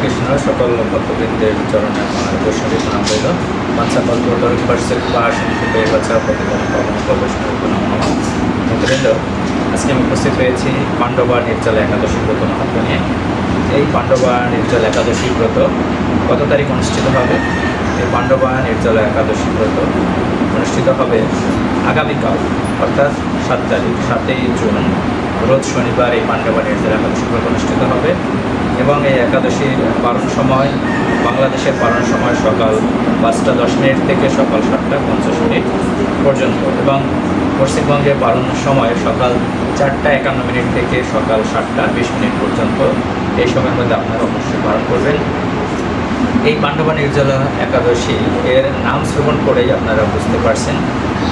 কৃষ্ণ, সকল ভক্তবৃন্দের চরণে আমার বৈষ্ণবী প্রণাম রইল। বাচ্চা কল্প পার্সেল পাশ থেকে বাচ্চা প্রতিদিন আজকে আমি উপস্থিত হয়েছি পাণ্ডবা নির্জলা একাদশী ব্রত মাহাত্ম নিয়ে। এই পাণ্ডবা নির্জল একাদশী ব্রত কত তারিখ অনুষ্ঠিত হবে? এই পাণ্ডবা নির্জলা একাদশী ব্রত অনুষ্ঠিত হবে আগামীকাল অর্থাৎ সাত তারিখ, সাতই জুন, রোজ শনিবার এই পাণ্ডবা নির্জলা একাদশী ব্রত অনুষ্ঠিত হবে। এবং এই একাদশীর পালন সময়, বাংলাদেশের পালন সময় সকাল পাঁচটা দশ মিনিট থেকে সকাল সাতটা পঞ্চাশ মিনিট পর্যন্ত এবং পশ্চিমবঙ্গে পালন সময় সকাল চারটা একান্ন মিনিট থেকে সকাল সাতটা বিশ মিনিট পর্যন্ত। এই সময়ের মধ্যে আপনারা অবশ্যই পালন করবেন। এই পাণ্ডবা নির্জলা একাদশী এর নাম শ্রবণ করেই আপনারা বুঝতে পারছেন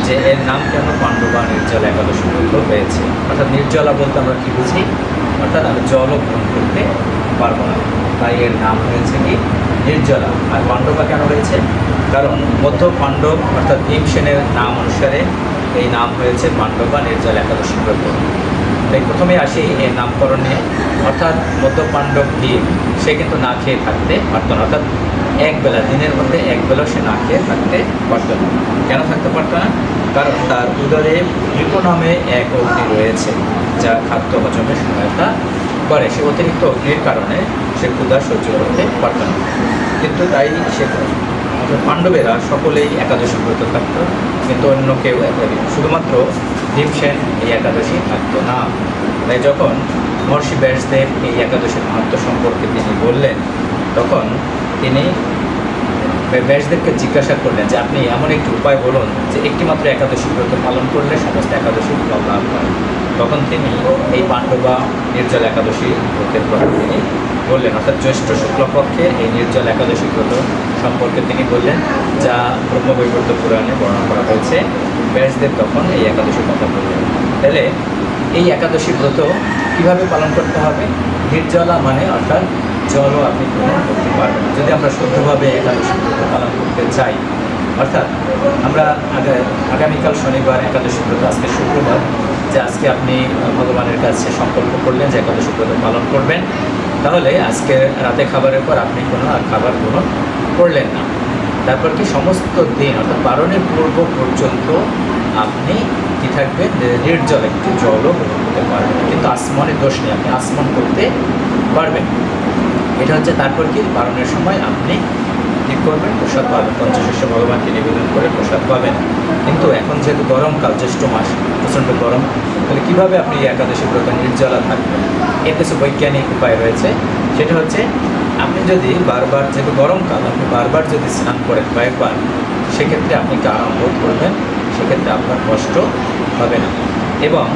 যে এর নাম কেন পাণ্ডবা নির্জলা একাদশী ব্রত হয়েছে। অর্থাৎ নির্জলা বলতে আমরা কী বুঝি? অর্থাৎ জলও গ্রহণ করতে পারব না। তাই এর নাম হয়েছে কি? নির্জলা। আর পাণ্ডবা কেন হয়েছে? কারণ মধ্য পাণ্ডব অর্থাৎ ভীমসেনের নাম অনুসারে এই নাম হয়েছে পাণ্ডবা নির্জলা একাদশী ব্রত তাই প্রথমে আসি এর নামকরণ। নিয়ে অর্থাৎ মধ্য পাণ্ডব ভীম, সে কিন্তু না খেয়ে থাকতে পারত না। অর্থাৎ এক বেলা, দিনের মধ্যে এক বেলা সে না খেয়ে থাকতে পারত না। কেন থাকতে পারত না? কারণ তার উদরে নামে এক অগ্নি রয়েছে, যা খাদ্য হজমে সহায়তা করে সে অতিরিক্ত অগ্নির কারণে সে ক্ষুধা সহ্য করতে পারত না। কিন্তু তাই সে পাণ্ডবেরা সকলেই একাদশী ব্রত থাকত, কিন্তু অন্য কেউ শুধুমাত্র ভীমসেন এই একাদশী থাকতো না। তাই যখন মহর্ষি ব্যাসদেব এই একাদশীর মাহাত্ম সম্পর্কে তিনি বললেন, তখন তিনি ব্যাসদেবকে জিজ্ঞাসা করলেন যে, আপনি এমন একটি উপায় বলুন যে, একটিমাত্র একাদশী ব্রত পালন করলে সমস্ত একাদশী ফল লাভ হয়। তখন তিনি এই পাণ্ডবা নির্জল একাদশী ব্রতের কথা তিনি বললেন, অর্থাৎ জ্যৈষ্ঠ শুক্লপক্ষের এই নির্জল একাদশী ব্রত সম্পর্কে তিনি বললেন, যা ব্রহ্মবৈবর্ত পুরাণে বর্ণনা করা হয়েছে। ব্যাসদেব তখন এই একাদশীর কথা বললেন। তাহলে এই একাদশী ব্রত কীভাবে পালন করতে হবে? নির্জলা মানে অর্থাৎ জলও আপনি গ্রহণ করতে পারবেন। যদি আমরা শুদ্ধভাবে একাদশী ব্রত পালন করতে চাই, অর্থাৎ আমরা আগা- আগামীকাল শনিবার একাদশী ব্রত, আজকে শুক্রবার যে আজকে আপনি ভগবানের কাছে সংকল্প করলেন, যে একাদশী ব্রত পালন করবেন, তাহলে আজকে রাতে খাবারের পর আপনি কোনো আর খাবার গ্রহণ করলেন না। তারপর কি সমস্ত দিন, অর্থাৎ বারণের পূর্ব পর্যন্ত আপনি কী থাকবেন? নির্জল একটি জলও গ্রহণ করতে পারবেন কিন্তু আসমানের দোষ নেই, আপনি আসমান করতে পারবেন। এটা হচ্ছে তারপর কি? বারণের সময় আপনি কী করবেন? প্রসাদ পাবেন। পঞ্চশস্য ভগবানকে নিবেদন করে প্রসাদ পাবেন। কিন্তু এখন যেহেতু গরমকাল, জ্যৈষ্ঠ মাস প্রচণ্ড গরম। তাহলে কীভাবে আপনি একাদশী ব্রত নির্জলা থাকবেন? এর কিছু বৈজ্ঞানিক উপায় রয়েছে। সেটা হচ্ছে, আপনি যদি বারবার যেহেতু গরমকাল, আপনি বারবার যদি স্নান করেন কয়েকবার, সেক্ষেত্রে আপনি আরাম বোধ করবেন, সেক্ষেত্রে আপনার কষ্ট হবে না। এবং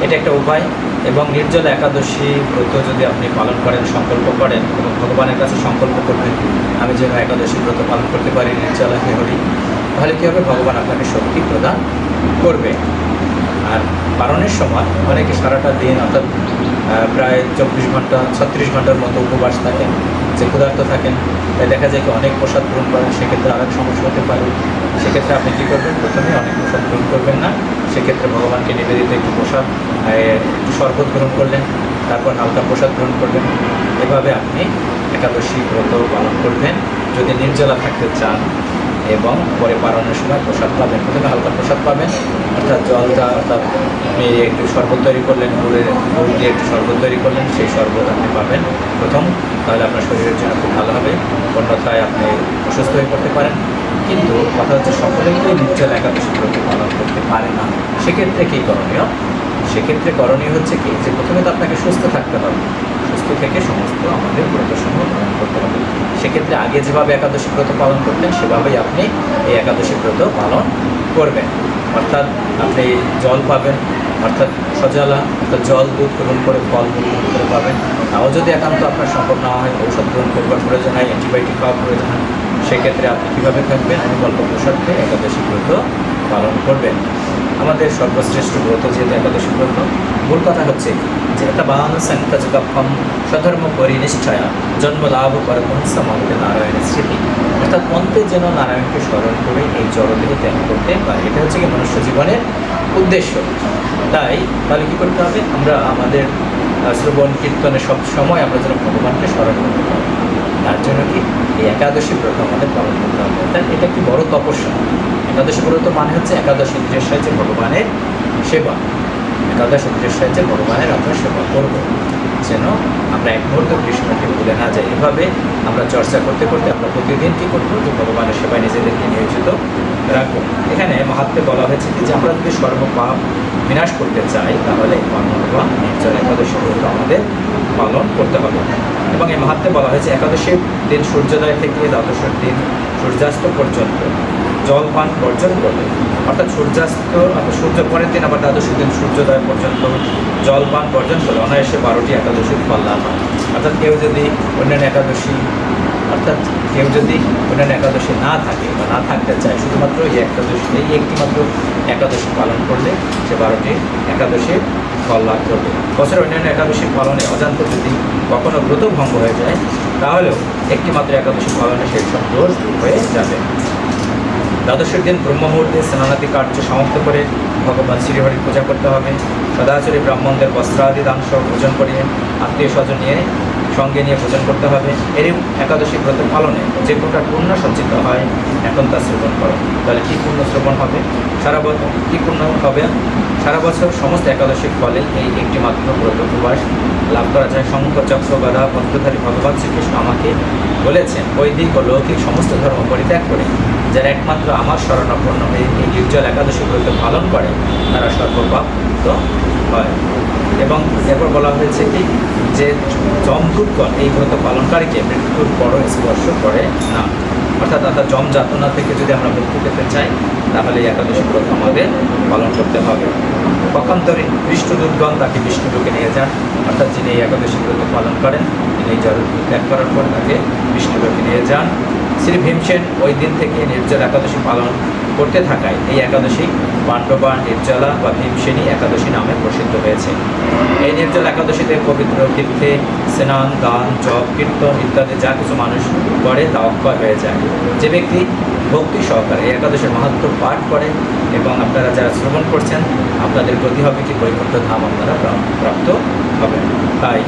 এটা একটা উপায়, এবং নির্জল একাদশী ব্রত যদি আপনি পালন করেন, সংকল্প করেন, এবং ভগবানের কাছে সংকল্প করবেন, আমি যেন একাদশী ব্রত পালন করতে পারি, নির্জলা হে হরি তাহলে কী হবে? ভগবান আপনাকে শক্তি প্রদান করবে। আর পালনের সময় অনেকে সারাটা দিন অর্থাৎ প্রায় চব্বিশ ঘণ্টা, ছত্রিশ ঘণ্টার মতো উপবাস থাকেন, যে ক্ষুধার্ত থাকেন। তাই দেখা যায় কি অনেক প্রসাদ গ্রহণ করেন, সেক্ষেত্রে আরেক সমস্যা হতে পারে। সেক্ষেত্রে আপনি কী করবেন? প্রথমে অনেক প্রসাদ গ্রহণ করবেন না। সেক্ষেত্রে ভগবানকে নিবেদিত একটু প্রসাদ একটু শরবত গ্রহণ করলেন, তারপর হালকা প্রসাদ গ্রহণ করবেন। এভাবে আপনি একাদশী ব্রত পালন করবেন। যদি নির্জলা থাকতে চান এবং পরে পালনের সময় প্রসাদ পাবেন। প্রথমে হালকা প্রসাদ পাবেন, অর্থাৎ জলটা অর্থাৎ মেয়ে একটু শরবত তৈরি করলেন, গুড়ের গুড় দিয়ে একটু শরবত তৈরি করলেন, সেই শরবত আপনি পাবেন প্রথম। তাহলে আপনার শরীরের জন্য খুব ভালো হবে। অন্যথায় আপনি অসুস্থ হয়ে পড়তে পারেন। কিন্তু কথা হচ্ছে সকলেই তো নির্জল একাদশী ব্রত পালন করতে পারে না। সেক্ষেত্রে কী করণীয়? সেক্ষেত্রে করণীয় হচ্ছে কি যে প্রথমে তো আপনাকে সুস্থ থাকতে হবে। থেকে সমস্ত আমাদের ব্রতসমূহ পালন করতে হবে। সেক্ষেত্রে আগে যেভাবে একাদশী ব্রত পালন করতেন, সেভাবেই আপনি এই একাদশী ব্রত পালন করবেন। অর্থাৎ আপনি জল পাবেন, অর্থাৎ সজালা, অর্থাৎ জল দুধ গ্রহণ করে ফল গ্রহণ করে পাবেন। তাও যদি একান্ত আপনার সম্ভব না হয়, ঔষধ গ্রহণ করবার প্রয়োজন হয়, অ্যান্টিবায়োটিক খাওয়ার প্রয়োজন হয়, সেক্ষেত্রে আপনি কীভাবে থাকবেন? আমি গল্প প্রসাদকে একাদশী ব্রত পালন করবেন। আমাদের সর্বশ্রেষ্ঠ ব্রত যেহেতু একাদশী ব্রত, মূল কথা হচ্ছে যে একটা সংখ্যা যুগাক্ষম স্বধর্ম করি নিশ্চয়া জন্ম লাভ করে কোন সমাপ্তে নারায়ণের স্মৃতি। অর্থাৎ অন্তে যেন নারায়ণকে স্মরণ করে এই জড়দেহে ত্যাগ করতে পারে। এটা হচ্ছে কি মনুষ্য জীবনের উদ্দেশ্য। তাই তাহলে কী করতে হবে? আমরা আমাদের শ্রবণ কীর্তনে সব সময় আমরা যেন ভগবানকে স্মরণ করতে পারি। তার জন্য কি? এই একাদশী ব্রত আমাদের পালন করতে হবে। অর্থাৎ এটা কি বড় তপস্যা। একাদশী ব্রত মানে হচ্ছে একাদশ সাহায্যে ভগবানের সেবা। একাদশ ইন্দ্রিয়ের সাহায্যে ভগবানের আমরা সেবা করব। যেন আমরা এক মুহূর্ত কৃষ্ণকে ভুলে না যাই। এভাবে আমরা চর্চা করতে করতে আমরা প্রতিদিন কী করব? যে ভগবানের সেবায় নিজেদেরকে নিয়োজিত রাখব। এখানে মাহাত্মে বলা হয়েছে যে আমরা যদি সর্বপাপ বিনাশ করতে চাই, তাহলে কর্মবা নির্জন একাদশী ব্রত আমাদের পালন করতে হবে। এবং এই মাহাত্মে বলা হয়েছে, একাদশীর দিন সূর্যোদয় থেকে দ্বাদশের দিন সূর্যাস্ত পর্যন্ত জল পান বর্জন করবে অর্থাৎ সূর্যাস্ত, অর্থাৎ সূর্য পরের দিন আবার দ্বাদশী দিন সূর্যোদয় পর্যন্ত জল পান বর্জন করলে অনায়াসে বারোটি একাদশীর ফল লাভ হয়। অর্থাৎ কেউ যদি অন্যান্য একাদশী, অর্থাৎ কেউ যদি অন্যান্য একাদশী না থাকে বা না থাকতে চায়, শুধুমাত্র এই একাদশী, এই একটি মাত্র একাদশী পালন করলে সে বারোটি একাদশীর ফল লাভ করবে। বছরের অন্যান্য একাদশী পালনে অজান্ত যদি কখনো ব্রত ভঙ্গ হয়ে যায়, তাহলেও একটি মাত্র একাদশী পালনে সেই সব দোষ হয়ে যাবে। দ্বাদশের দিন ব্রহ্ম মুহূর্তে স্নানাদি কার্য সমাপ্ত করে ভগবান শ্রীহরির পূজা করতে হবে। সদাচারী ব্রাহ্মণদের বস্ত্রাদি দান সহ ভোজন করিয়ে আত্মীয় স্বজন নিয়ে সঙ্গে নিয়ে ভোজন করতে হবে। এরই একাদশী ব্রত পালনে যে প্রকার পূর্ণ সঞ্চিত হয়, এখন তা শ্রবণ করো। তাহলে কী পূর্ণ শ্রবণ হবে? সারা বছর কী পূর্ণ হবে? সারা বছর সমস্ত একাদশীর ফলে এই একটি মাত্র ব্রত উপবাস লাভ করা যায়। শঙ্কর চক্র, গদা, পদ্মধারী ভগবান শ্রীকৃষ্ণ আমাকে বলেছেন, বৈদিক ও লৌকিক সমস্ত ধর্ম পরিত্যাগ করে যারা একমাত্র আমার শরণাপন্ন হয়ে এই নির্জল একাদশী ব্রত পালন করে, তারা সর্বপ্রাপ্ত হয়। এবং এরপর বলা হয়েছে কি যে যমদূতগণ এই ব্রত পালনকারীকে মৃত্যুর বড় স্পর্শ করে না। অর্থাৎ অর্থাৎ জম যাতনা থেকে যদি আমরা মুক্তি পেতে চাই, তাহলে এই একাদশী ব্রত আমাদের পালন করতে হবে। পক্ষান্তরে বিষ্ণুদূতগণ তাকে বিষ্ণুলোকে নিয়ে যান। অর্থাৎ যিনি এই একাদশী ব্রত পালন করেন, তিনি জগৎ ত্যাগ করার পর তাকে বিষ্ণুলোকে নিয়ে যান। শ্রী ভীমসেন ওই দিন থেকে নির্জল একাদশী পালন করতে থাকায় এই একাদশী পাণ্ডবা নির্জলা বা ভীমসেনী একাদশী নামে প্রসিদ্ধ হয়েছে। এই নির্জল একাদশীতে পবিত্র তীর্থে স্নান, দান, জপ, কীর্তন ইত্যাদি যা কিছু মানুষ করে তা অক্ষয় হয়ে যায়। যে ব্যক্তি ভক্তি সহকারে এই একাদশীর মাহাত্ম পাঠ করে এবং আপনারা যারা শ্রবণ করছেন, আপনাদের গতি হবে কি? বৈকুণ্ঠ ধাম আপনারা প্রাপ্ত হবেন। তাই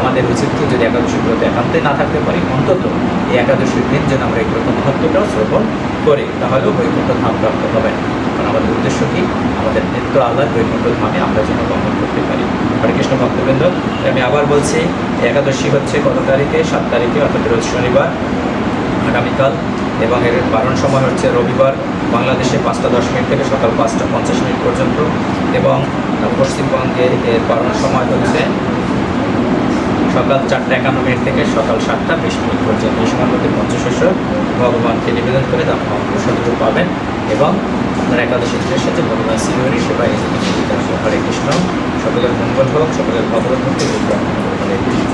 আমাদের উচিত যদি একাদশী ব্রত একান্তে না থাকতে পারি, অন্তত এই একাদশীর দিন যেন আমরা এই ব্রত মহত্বটাও শ্রবণ করি, তাহলেও বৈকুণ্ঠ ধাম প্রাপ্ত হবেন কারণ আমাদের উদ্দেশ্য কি? আমাদের নিত্য আল্লাহ বৈকুণ্ঠ ধামে আমরা যেন গমন করতে পারি। হরে কৃষ্ণ ভক্তবৃন্দ, আমি আবার বলছি, একাদশী হচ্ছে কত তারিখে? সাত তারিখে, অর্থাৎ রোজ শনিবার, আগামীকাল, এবং এর পালন সময় হচ্ছে রবিবার। বাংলাদেশে পাঁচটা দশ মিনিট থেকে সকাল পাঁচটা পঞ্চাশ মিনিট পর্যন্ত, এবং পশ্চিমবঙ্গে এর পালন সময় হচ্ছে সকাল চারটা একান্ন মিনিট থেকে সকাল সাতটা বিশ মিনিট পর্যন্ত এই সময়ের মধ্যে পঞ্চশস্য ভগবানকে নিবেদন করে তার মহাপ্রসাদ পাবেন এবং আপনার একাদশী দিনের সাথে ভগবান শ্রীহরি সেবা। হরে কৃষ্ণ সকলের মঙ্গল হোক, সকলের ভগবত হোক। হরে কৃষ্ণ